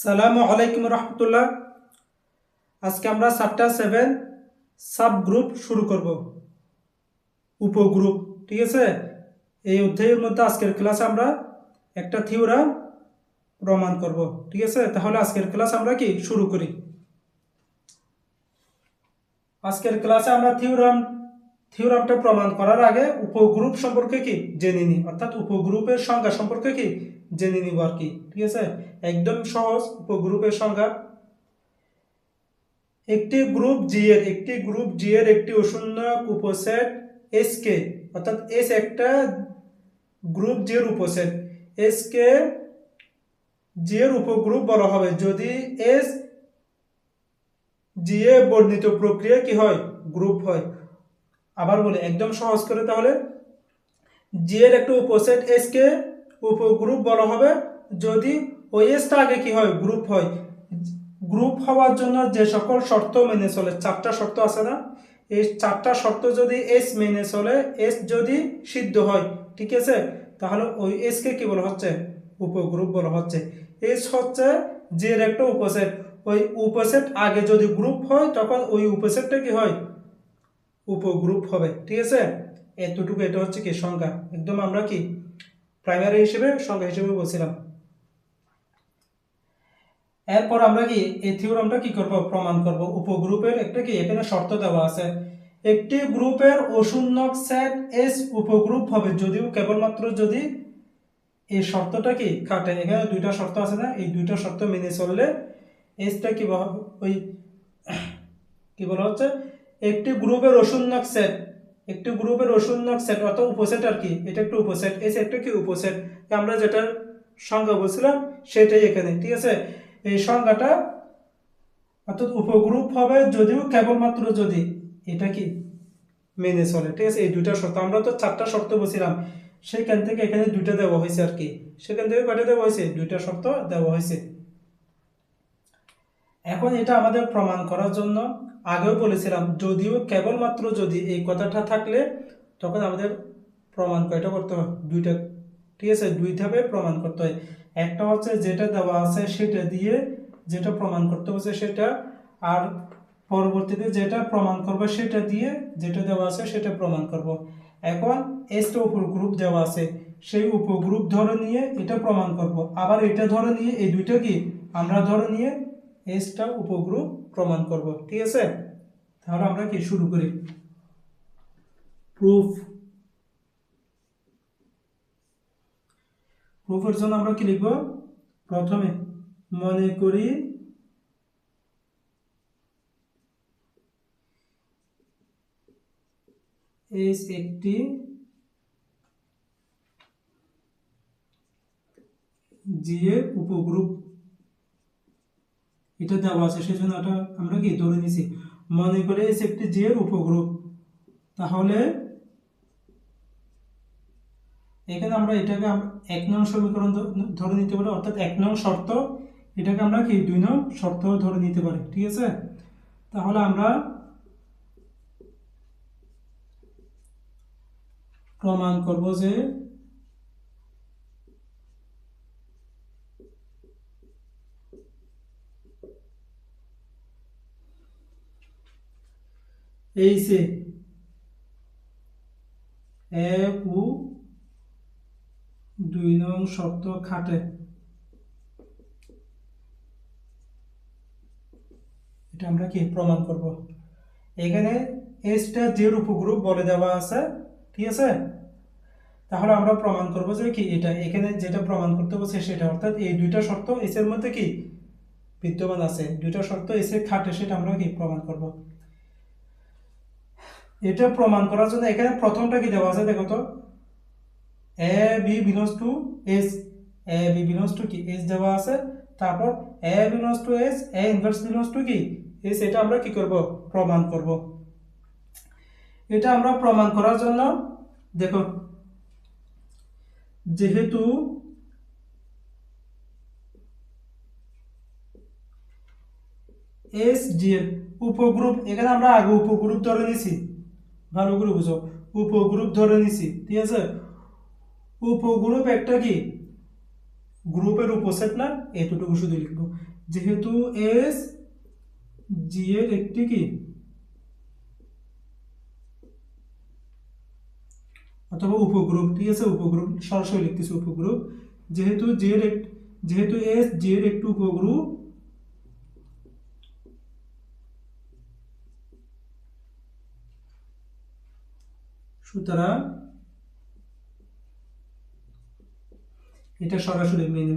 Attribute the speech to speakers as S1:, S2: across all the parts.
S1: সালামু আলাইকুম রহমতুল্লাহ। আজকে আমরা চ্যাপ্টার সেভেন সাব গ্রুপ শুরু করব। উপগ্রুপ, ঠিক আছে? এই অধ্যায়ের মধ্যে আজকের ক্লাসে আমরা একটা থিওরাম প্রমাণ করব, ঠিক আছে? তাহলে আজকের ক্লাস আমরা কি শুরু করি? আজকের ক্লাসে আমরা থিওরাম, থিওরামটা প্রমাণ করার আগে উপগ্রুপ সম্পর্কে কি জেনে নিই, অর্থাৎ উপগ্রুপের সংজ্ঞা সম্পর্কে কি জেনে নিব আর কি, ঠিক আছে? একদম সহজ উপগ্রুপের সংখ্যা একটি গ্রুপ জি এর, একটি গ্রুপ জি এর একটি অশূন্যক উপসেট এস কে অর্থাৎ এস একটা গ্রুপ জি এর উপসেট। এস কে জি এর উপগ্রুপ বলা হবে। যদি এস জি এ বর্ণিত প্রক্রিয়া কি হয়? গ্রুপ হয়। আবার বলি, একদম সহজ করে তাহলে। জি এর একটা উপসেট এস কে উপগ্রুপ বলা হবে। যদি ওই এসটা আগে কি হয়? গ্রুপ হয়। গ্রুপ হওয়ার জন্য যে সকল শর্ত মেনে চলে, চারটা শর্ত আছে না? এই চারটা শর্ত যদি এস মেনে চলে এস যদি সিদ্ধ হয়, ঠিক আছে? তাহলে ওই এসকে কি বলা হচ্ছে? উপগ্রুপ বলা হচ্ছে। এস হচ্ছে যে একটা উপসেট। ওই উপসেট আগে যদি গ্রুপ হয়, তখন ওই উপসেটটা কি হয়? উপগ্রুপ হবে, ঠিক আছে? এতটুকু, এটা হচ্ছে কি সংখ্যা একদম আমরা কি প্রাইমারি হিসেবে, সংখ্যা হিসেবে বলছিলাম। এরপর আমরা কি, এই থিওরামটা কি করব, প্রমাণ করব? উপগ্রুপের একটা কি, এখানে শর্ত দেওয়া আছে। একটি গ্রুপের অশূন্যক সেট এস উপগ্রুপ হবে যদিও কেবলমাত্র যদি এই শর্তটা কি খাটে। এখানে দুইটা শর্ত আছে না, এই দুইটা শর্ত মেনে চললে এসটা কি ওই কি বলা হচ্ছে? একটি গ্রুপের অশূন্যক সেট একটি গ্রুপের অশূন্যক সেট অর্থাৎ উপসেট আর কি, এটা একটা উপসেট এস একটা কি উপসেট? আমরা যেটার সংজ্ঞা বলছিলাম সেটাই এখানে, ঠিক আছে? এই সংজ্ঞাটা অর্থাৎ উপগ্রুপ হবে যদিও কেবলমাত্র যদি, এটা কি? মেনে চলে, ঠিক আছে? এই দুইটা শর্ত, আমরা তো চারটা শর্ত বলছিলাম সেখান থেকে এখানে দুইটা দেওয়া হয়েছে আর কি, সেখান থেকে কয়টা দেওয়া হয়েছে? দুইটা শর্ত দেওয়া হয়েছে। এখন এটা আমাদের প্রমাণ করার জন্য আগেও বলেছিলাম, যদিও কেবলমাত্র যদি এই কথাটা থাকলে, তখন আমাদের প্রমাণ কয়টা করতে হয় দুইটা। ঠিক আছে? দুই ধাপে প্রমাণ করতে হয়। একটা হচ্ছে যেটা দেওয়া আছে সেটা দিয়ে যেটা প্রমাণ করতে হচ্ছে সেটা, আর পরবর্তীতে যেটা প্রমাণ করবে সেটা দিয়ে যেটা দেওয়া আছে সেটা প্রমাণ করব। এখন এসটা উপর গ্রুপ দেওয়া আছে, সেই উপগ্রুপ ধরে নিয়ে এটা প্রমাণ করব। আবার এটা ধরে নিয়ে, এই দুইটা কি? আমরা ধরে নিয়ে এসটা উপগ্রুপ প্রমাণ করব, ঠিক আছে? তাহলে আমরা কি শুরু করি? প্রুফ প্রুফের জন্য আমরা কি লিখব? প্রথমে মনে করি এস একটি জি এর উপগ্রুপ। এটা দেওয়া আছে সেই জন্য এটা আমরা কি ধরে নিছি। মনে করে এস একটি জি এর উপগ্রুপ তাহলে এখানে আমরা এটাকে এক নং সমীকরণ ধরে নিতে পারি, অর্থাৎ এক নং শর্ত, এটাকে আমরা কি দুই নং শর্ত ধরে নিতে পারি, ঠিক আছে? তাহলে আমরা প্রমাণ করব যে এই সে এক ও দুই নং শর্ত খাটে। এটা আমরা কি প্রমাণ করব? এখানে এসটা জের উপগ্রুপ বলে দেওয়া আছে, ঠিক আছে? তাহলে আমরা প্রমাণ করব যে কি এটা, এখানে যেটা প্রমাণ করতে বলছে সেটা, অর্থাৎ এই দুইটা শর্ত এস এর মধ্যে কি বিদ্যমান আছে? দুইটা শর্ত এস খাটে, সেটা আমরা কি প্রমাণ করব? এটা প্রমাণ করার জন্য এখানে প্রথমটা কি দেওয়া আছে দেখো তো? A b belongs to S a b belongs to কি? এস দেওয়া আছে। তারপর a belongs to S a inverse belongs to কি? এস এটা আমরা কি করব? প্রমাণ করব। এটা আমরা প্রমাণ করার জন্য দেখো, যেহেতু এস ডি এর উপগ্রুপ, এখানে আমরা আগে উপগ্রুপ ধরে নিছি। ভালো করে বুঝো উপগ্রুপ ধরে নিছি, ঠিক আছে? উপগ্রুপ একটা কি? গ্রুপের উপসেট না? এতটুকু শুধু লিখব। যেহেতু এস, জি এর একটি কি? অথবা উপগ্রুপ, ঠিক আছে? উপগ্রুপ, সরাসরি লিখতেছি উপগ্রুপ। যেহেতু জি এর এক- যেহেতু এস, জি এর একটি উপগ্রুপ সুতরাং এটা সরাসরি মেনে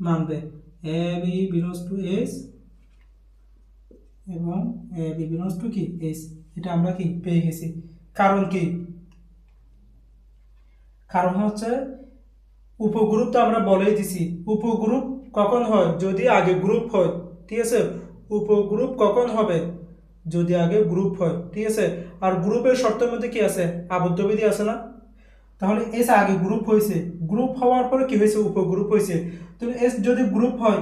S1: মানবে। A b belongs to S এবং এ বি বিলংস টু কি? এস এটা আমরা কি? পেয়ে গেছি। কারণ কি? কারণ হচ্ছে উপগ্রুপ তো আমরা বলেই দিছি। উপগ্রুপ কখন হয়? যদি আগে গ্রুপ হয়। ঠিক আছে? উপগ্রুপ কখন হবে? যদি আগে গ্রুপ হয়, ঠিক আছে? আর গ্রুপের শর্তের মধ্যে কি আছে? আবদ্ধবিধি আছে না? তাহলে এস আগে গ্রুপ হয়েছে। গ্রুপ হওয়ার পরে কি হয়েছে? উপগ্রুপ হয়েছে। তো এস যদি গ্রুপ হয়,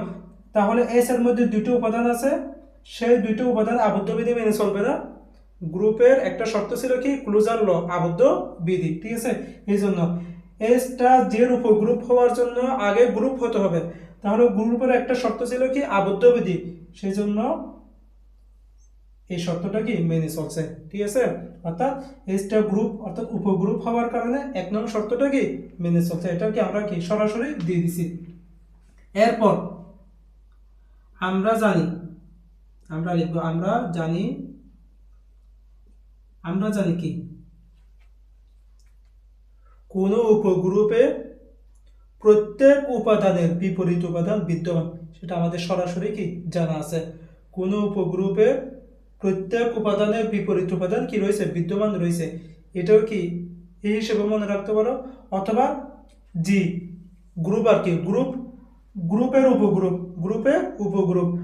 S1: তাহলে এস এর মধ্যে দুটো উপাদান আছে। সেই দুটো উপাদান আবদ্ধবিধি মেনে চলবে না। গ্রুপের একটা শর্ত ছিল কি? ক্লোজার ল আবদ্ধ বিধি ঠিক আছে? এই জন্য এসটা জের উপগ্রুপ হওয়ার জন্য আগে গ্রুপ হতে হবে। তাহলে গ্রুপের একটা শর্ত ছিল কি? আবদ্ধ বিধি সেই জন্য এই শর্তটা কি মেনে চলছে, ঠিক আছে? অর্থাৎ এসটা গ্রুপ অর্থাৎ উপগ্রুপ হওয়ার কারণে এক নং শর্তটা কি মেনে চলছে এটা কি আমরা কি সরাসরি দিয়ে দিছি। এরপর আমরা জানি, আমরা লিখব, আমরা জানি আমরা জানি কি? কোনো উপগ্রুপে প্রত্যেক উপাদানের বিপরীত উপাদান বিদ্যমান, সেটা আমাদের সরাসরি কি জানা আছে? কোনো উপগ্রুপে প্রত্যেক উপাদানের বিপরীত উপাদান কি রয়েছে? বিদ্যমান রয়েছে। এটাও কি? এই হিসেবে মনে রাখতে পারো। অথবা জি গ্রুপ আর কি? গ্রুপ গ্রুপের উপগ্রুপ গ্রুপে উপগ্রুপ।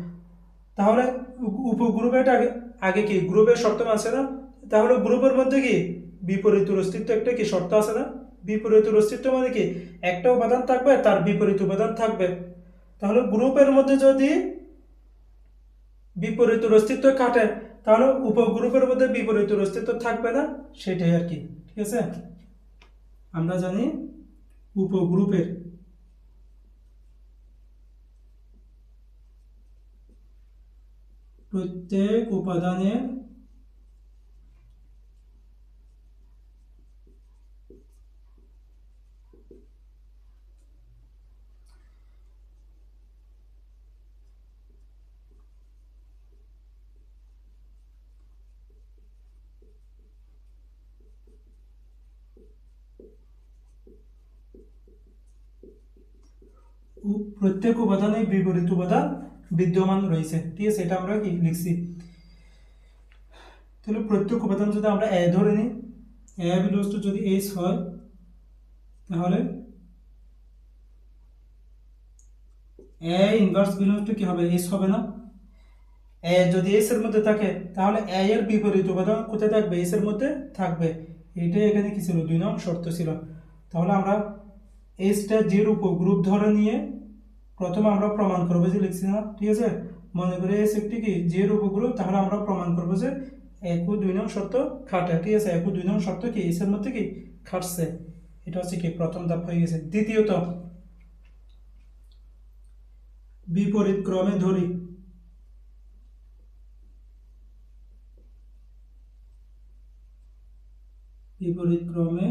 S1: তাহলে উপ- উপগ্রুপের আগে আগে কি? গ্রুপের শর্ত আছে না? তাহলে গ্রুপের মধ্যে কি? বিপরীত অস্তিত্ব একটা কি? শর্ত আছে না? বিপরীত অস্তিত্ব মানে কি? একটা উপাদান থাকবে, তার বিপরীত উপাদান থাকবে। তাহলে গ্রুপের মধ্যে যদি বিপরীত অস্তিত্ব কাটে তাহলে উপগ্রুপের মধ্যে বিপরীত অস্তিত্ব থাকবে না, সেটাই আর কি, ঠিক আছে? আমরা জানি উপগ্রুপের প্রত্যেক উপাদানের উ- প্রত্যেক উপাদানে বিপরীত উপাদান বিদ্যমান রয়েছে। ঠিক আছে, এটা আমরা কি লিখছি? তাহলে প্রত্যেক উপাদান যদি আমরা এ ধরে নিই এ বিলস টু যদি এস হয়, তাহলে এ ইনভার্স বিলস টু কি হবে? এস হবে না। এ যদি এস এর মধ্যে থাকে, তাহলে এ এর বিপরীত উপাদান কোথায় থাকবে? এস এর মধ্যে থাকবে। এটাই এখানে কি ছিল? দুই নং শর্ত ছিল। তাহলে আমরা এসটা জির উপর গ্রুপ ধরে নিয়ে প্রথমে আমরা প্রমাণ করব যে লিখছি না, ঠিক আছে? মনে করি এস একটি কি? জির উপগ্রুপ তাহলে আমরা প্রমাণ করব যে এক দুই নং শর্ত খাটে, ঠিক আছে? এক দুই নং শর্ত কি? এস এর মধ্যে কি? খাটছে। এটা হচ্ছে কি? প্রথম ধাপ হয়ে গেছে। দ্বিতীয়ত, বিপরীত ক্রমে ধরি। বিপরীত ক্রমে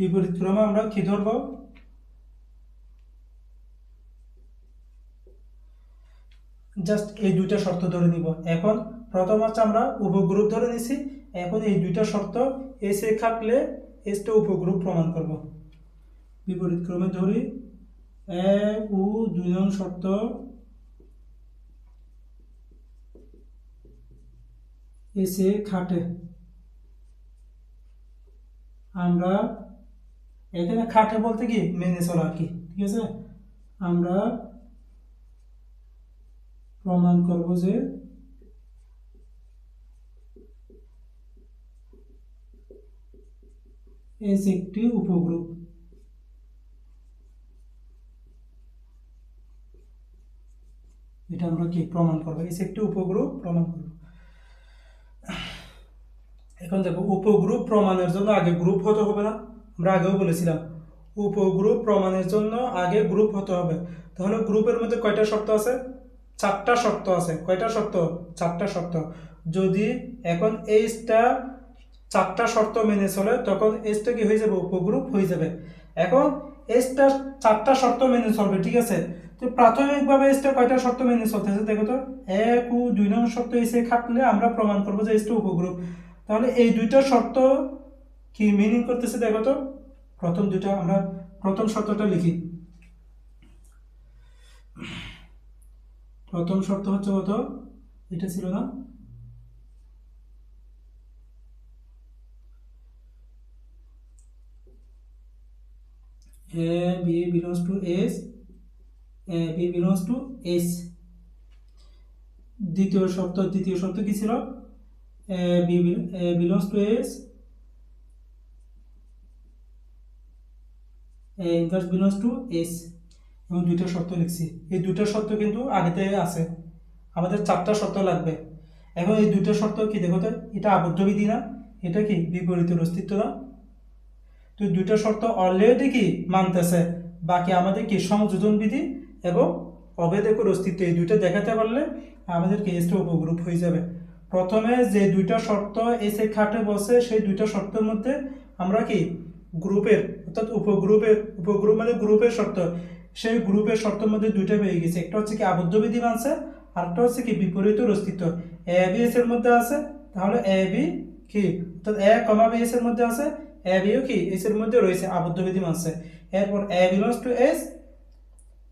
S1: বিপরীত ক্রমে আমরা কি ধরব? জাস্ট এই দুইটা শর্ত ধরে নিব। এখন প্রথম হচ্ছে আমরা উপগ্রুপ ধরে নিছি। এখন এই দুইটা শর্ত এসে খাটলে এসটা উপগ্রুপ প্রমাণ করব। বিপরীত ক্রমে ধরি। এক ও দুই নং শর্ত। এসে খাটে। আমরা এখানে খাটে বলতে কি মেনে চলা আর কি, ঠিক আছে? আমরা প্রমাণ করব যে এস একটি উপগ্রুপ এটা আমরা কি প্রমাণ করব? এস একটি উপগ্রুপ প্রমাণ করব। এখন দেখো উপগ্রুপ প্রমাণের জন্য আগে গ্রুপ হতে হবে না। আমরা আগেও বলেছিলাম উপগ্রুপ প্রমাণের জন্য আগে গ্রুপ হতে হবে। তাহলে গ্রুপের মধ্যে কয়টা শর্ত আছে? চারটা শর্ত আছে। কয়টা শর্ত? চারটা শর্ত। যদি এখন এইচটা চারটা শর্ত মেনে চলে, তখন এসটা কি হয়ে যাবে? উপগ্রুপ হয়ে যাবে। এখন এসটা চারটা শর্ত মেনে চলবে, ঠিক আছে? তো প্রাথমিকভাবে এসটা কয়টা শর্ত মেনে চলতেছে দেখো তো? এক ও দুই নম্বর শর্ত এসে খাটলে আমরা প্রমাণ করব যে এসটা উপগ্রুপ তাহলে এই দুইটা শর্ত কি মিনিং করতেছে দেখো তো? প্রথম দুইটা আমরা প্রথম শর্তটা লিখি। প্রথম শর্ত হচ্ছে কত? এটা ছিল না? A, B belongs to S, A, B belongs to S দ্বিতীয় শর্ত দ্বিতীয় শর্ত কি ছিল? A, B belongs to S Inverse belongs to S এবং দুইটা শর্ত লিখছি। এই দুইটা শর্ত কিন্তু আগেতে আছে। আমাদের চারটা শর্ত লাগবে। এখন এই দুইটা শর্ত কি দেখো তো, এটা আবদ্ধ বিধি না, এটা কি বিপরীতের অস্তিত্ব না? তো দুইটা শর্ত অলরেডি কি মানতেছে, বাকি আমাদের কি সংযোজন বিধি এবং অবেদকের অস্তিত্ব, এই দুইটা দেখাতে পারলে আমাদের কেসটা উপগ্রুপ হয়ে যাবে। প্রথমে যে দুইটা শর্ত এসে খাটে বসে, সেই দুইটা শর্তের মধ্যে আমরা কি গ্রুপের, অর্থাৎ উপগ্রুপের উপগ্রুপ মানে গ্রুপের শর্ত। সেই গ্রুপের শর্তের মধ্যে দুইটা পেয়ে গেছে। একটা হচ্ছে কি আবদ্ধ বিধি মানছে, আরেকটা হচ্ছে কি বিপরীতের অস্তিত্ব। এ, বি, এস এর মধ্যে আছে, তাহলে এ, বি, কি? অর্থাৎ এ, কমা, বি, এস এর মধ্যে আছে, এ বিও কি? এস এর মধ্যে রয়েছে, আবদ্ধ বিধি মানছে। এরপর a belongs to S,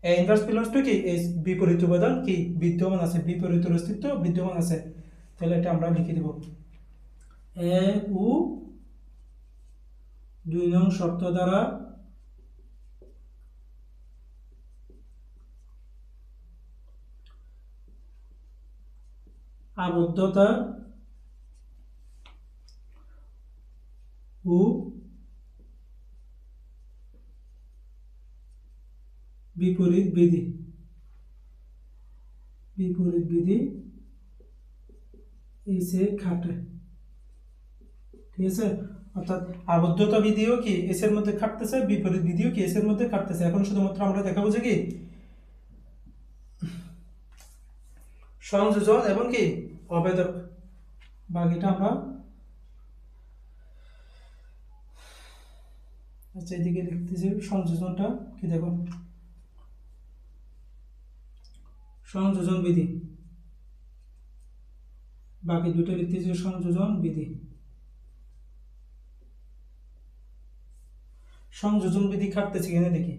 S1: a inverse belongs to কি? এস, বিপরীত উপাদান কি? বিদ্যমান আছে বিপরীত অস্তিত্ব বিদ্যমান আছে। তাহলে এটা আমরা লিখে দেব। এ, উ দুই নং শর্ত দ্বারা আবদ্ধতা ও বিপরীত বিধি। বিপরীত বিধি এসে খাটে। ঠিক আছে? অর্থাৎ আবদ্ধতা বিধিও কি এসের মধ্যে খাটতেছে? বিপরীত বিধিও কি এসের মধ্যে খাটতেছে? এখন শুধুমাত্র আমরা দেখাবো যে কি? সংযোজন এবং কি? অবেদক। বাকিটা আমরা আচ্ছা এদিকে লিখতেছি সংযোজনটা কি দেখো সংযোজন বিধি। বাকি দুটো লিখতেছি সংযোজন বিধি। সংযোজন বিধি খাটতেছি কিনা দেখি।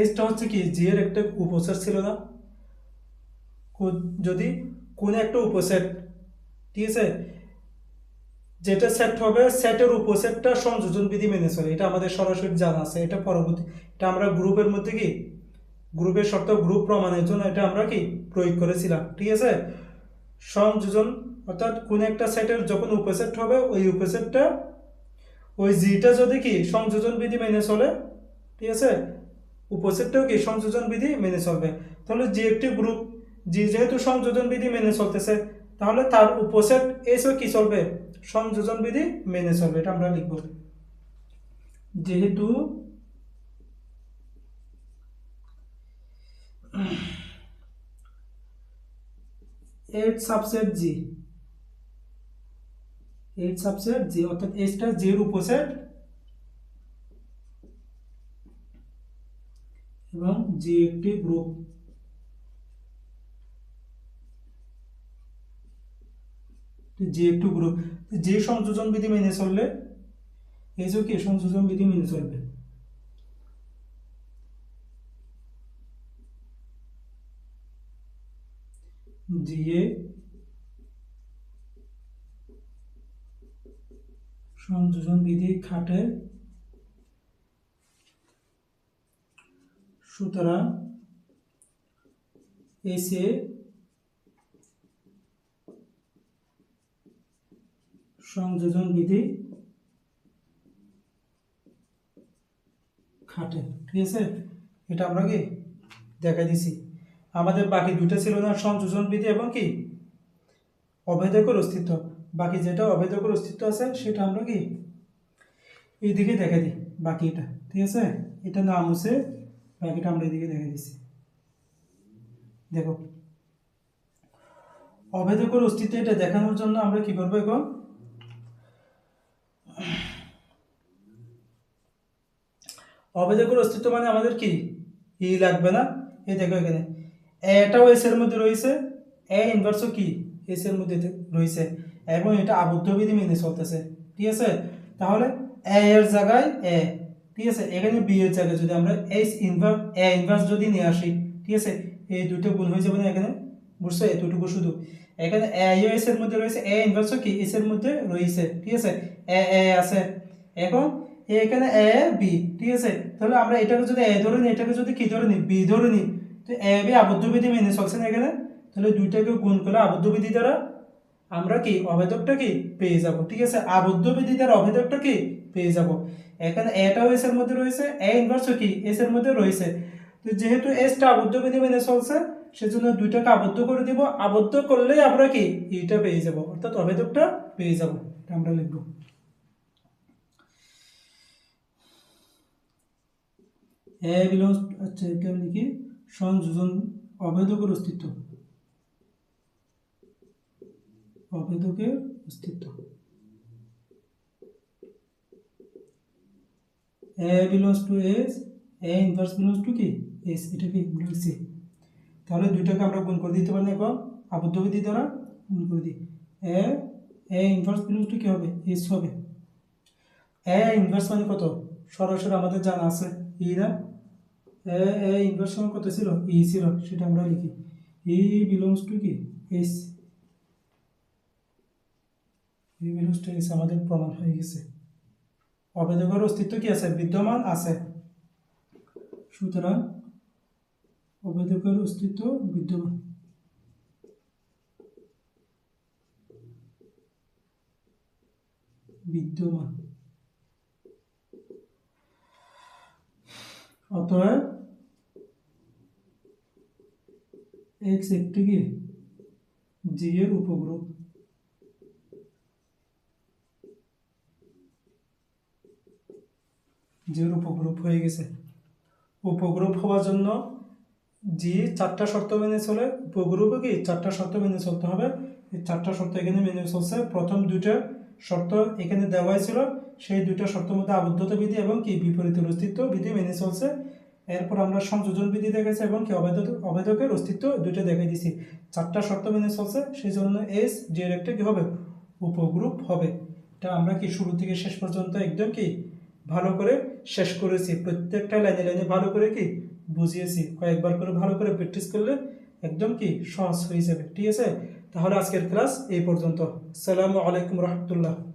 S1: এসটা হচ্ছে কি জি এর একটা উপসেট ছিল না? যদি কোন একটা উপসেট, ঠিক আছে? যেটা সেট হবে সেটের উপসেটটা সংযোজন বিধি মেনে চলে। এটা আমাদের সরাসরি জানা আছে, এটা পরবর্তী এটা আমরা গ্রুপের মধ্যে কি? গ্রুপের শর্ত গ্রুপ প্রমাণের জন্য এটা আমরা কি? প্রয়োগ করেছিলাম, ঠিক আছে? সংযোজন, অর্থাৎ কোন একটা সেটের যখন উপসেট হবে, ওই উপসেটটা ওই জিটা যদি কি সংযোজন বিধি মেনে চলে, ঠিক আছে? উপসেটটাও কি সংযোজন বিধি মেনে চলবে? তাহলে যে একটি গ্রুপ জি যেহেতু সংযোজন বিধি মেনে চলতেছে, তাহলে তার উপসেট এসও কি চলবে? সংযোজন বিধি মেনে চলবে, এটা আমরা লিখব। যেহেতু H subset G H subset G অর্থাৎ এইচটা জির উপসেট, এবং জি একটি গ্রুপ। যে একটু গ্রুপ। যে সংযোজন বিধি মেনে চললে যে কি, সংযোজন বিধি মেনে চলবে। দিয়ে সংযোজন বিধি খাটে সুতরাং এসে সংযোজন বিধি খাটে ঠিক আছে? এটা আমরা কি দেখা দিছি। আমাদের বাকি দুটো ছিল না সংযোজন বিধি এবং কি? অভেদকের অস্তিত্ব। বাকি যেটা অভেদকের অস্তিত্ব আছে, সেটা আমরা কি? এইদিকে দেখে দিই, বাকিটা, ঠিক আছে? এটা নাম হচ্ছে বাকিটা আমরা এদিকে দেখে দিচ্ছি দেখো অভেদকের অস্তিত্ব এটা দেখানোর জন্য আমরা কি করব এখন? অভেদকের অস্তিত্ব মানে আমাদের কি? ই লাগবে না? এই দেখো এখানে, এটাও এস এর মধ্যে রয়েছে এ ইনভার্সও কি? এস এর মধ্যে রয়েছে। এবং এটা আবদ্ধবিধি মেনে চলতেছে। ঠিক আছে? তাহলে এ এর জায়গায় এ ঠিক আছে? এখানে বি এর জায়গায় যদি আমরা এস ইনভার্স এ ইনভার্স যদি নিয়ে আসি, ঠিক আছে? এই দুটো গুণ হয়ে যাবে না এখানে? বুঝছ? এতটুকু শুধু। এখানে এ এস এর মধ্যে রয়েছে এ ইনভার্সও কি? এস এর মধ্যে রয়েছে। ঠিক আছে? এ এ আছে। এখন এখানে এ বি ঠিক আছে? তাহলে আমরা এটাকে যদি এ ধরে নিই, এটাকে যদি কি ধরে নিই? বি ধরে নিই। তো এ বি আবদ্ধবিধি মেনে চলছে না এখানে? তাহলে দুইটাকে গুণ করলে আবদ্ধবিধি দ্বারা আমরা কি অভেদকটা কি পেয়ে যাব? ঠিক আছে, আবদ্ধ বিধি দ্বারা অভেদকটা কি পেয়ে যাব? এখানে এটাও এস এর মধ্যে রয়েছে এ ইনভার্সও কি এস এর মধ্যে রয়েছে। তো যেহেতু এসটা আবদ্ধ বিধি মেনে চলছে, সেজন্য দুইটাকে আবদ্ধ করে দিব। আবদ্ধ করলেই আমরা কি এইটা পেয়ে যাব, অর্থাৎ অভেদকটা পেয়ে যাব। এটা আমরা লিখব। এ বিলংস আচ্ছা এটা লিখি। সংযোজন, অভেদকের অস্তিত্ব। অভেদকের অস্তিত্ব। A belongs to S a inverse belongs to কি? এস এটা কি লিখছি তাহলে দুইটাকে আমরা গুণ করে দিতে পারি এখন। আবদ্ধ বিধি দ্বারা গুণ করে দিই। A a inverse belongs to কি হবে? এস হবে। এ ইনভার্স মানে কত? সরাসরি আমাদের জানা আছে। ই না? এ ইনভার্স কত ছিল? ই ছিল, সেটা আমরা লিখি। ই বিলংস টু কি? এস ই বিলংস টু আমাদের প্রমাণ হয়ে গেছে। অবেদকের অস্তিত্ব কি আছে? বিদ্যমান আছে। সুতরাং অবেদকের অস্তিত্ব বিদ্যমান। বিদ্যমান। অতএব এক্স একটি কি? জি এর উপগ্রুপ জি এর উপগ্রুপ হয়ে গেছে। উপগ্রুপ হওয়ার জন্য জি চারটা শর্ত মেনে চলে উপগ্রুপে কি চারটা শর্ত মেনে চলতে হবে। এই চারটা শর্ত এখানে মেনে চলছে। প্রথম দুইটা শর্ত এখানে দেওয়াই ছিল। সেই দুইটা শর্তের মধ্যে আবদ্ধতা বিধি এবং কি বিপরীতের অস্তিত্ব বিধি মেনে চলছে। এরপর আমরা সংযোজন বিধি দেখেছি এবং কি অবেদ অবেদকের অস্তিত্ব দুইটা দেখাই দিছি। চারটা শর্ত মেনে চলছে। সেই জন্য এস যে এর একটা কি হবে? উপগ্রুপ হবে। এটা আমরা কি শুরু থেকে শেষ পর্যন্ত একদম কি ভালো করে শেষ করেছি। প্রত্যেকটা লাইনে লাইনে ভালো করে কি বুঝিয়েছি। কয়েকবার করে ভালো করে প্র্যাকটিস করলে একদম কি সহজ হয়ে যাবে। ঠিক আছে? তাহলে আজকের ক্লাস এই পর্যন্ত। সালামু আলাইকুম রহমতুল্লাহ।